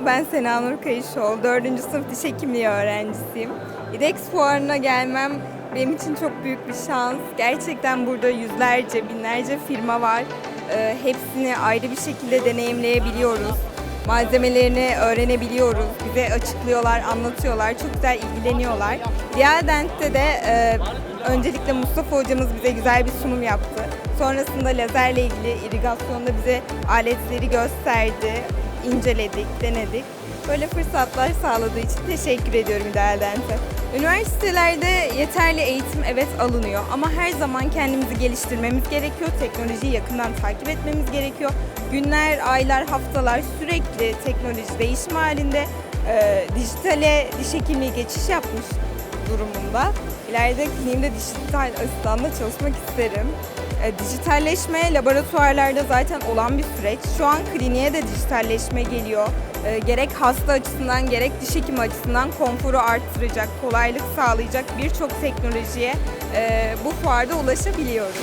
ben Sena Nur Kayışoğlu. 4. sınıf diş hekimliği öğrencisiyim. İDEX fuarına gelmem benim için çok büyük bir şans. Gerçekten burada yüzlerce, binlerce firma var. Ee, hepsini ayrı bir şekilde deneyimleyebiliyoruz. Malzemelerini öğrenebiliyoruz. Bize açıklıyorlar, anlatıyorlar. Çok güzel ilgileniyorlar. Real Dent'te de e, öncelikle Mustafa hocamız bize güzel bir sunum yaptı. Sonrasında lazerle ilgili irigasyonda bize aletleri gösterdi, inceledik, denedik. Böyle fırsatlar sağladığı için teşekkür ediyorum İdeal Dent'e. Üniversitelerde yeterli eğitim evet alınıyor ama her zaman kendimizi geliştirmemiz gerekiyor. Teknolojiyi yakından takip etmemiz gerekiyor. Günler, aylar, haftalar sürekli teknoloji değişim halinde e, dijitale diş hekimliği geçiş yapmış durumunda. İleride kliniğimde dijital asistanla çalışmak isterim. E, dijitalleşme laboratuvarlarda zaten olan bir süreç. Şu an kliniğe de dijitalleşme geliyor. E, gerek hasta açısından gerek diş hekimi açısından konforu arttıracak, kolaylık sağlayacak birçok teknolojiye e, bu fuarda ulaşabiliyoruz.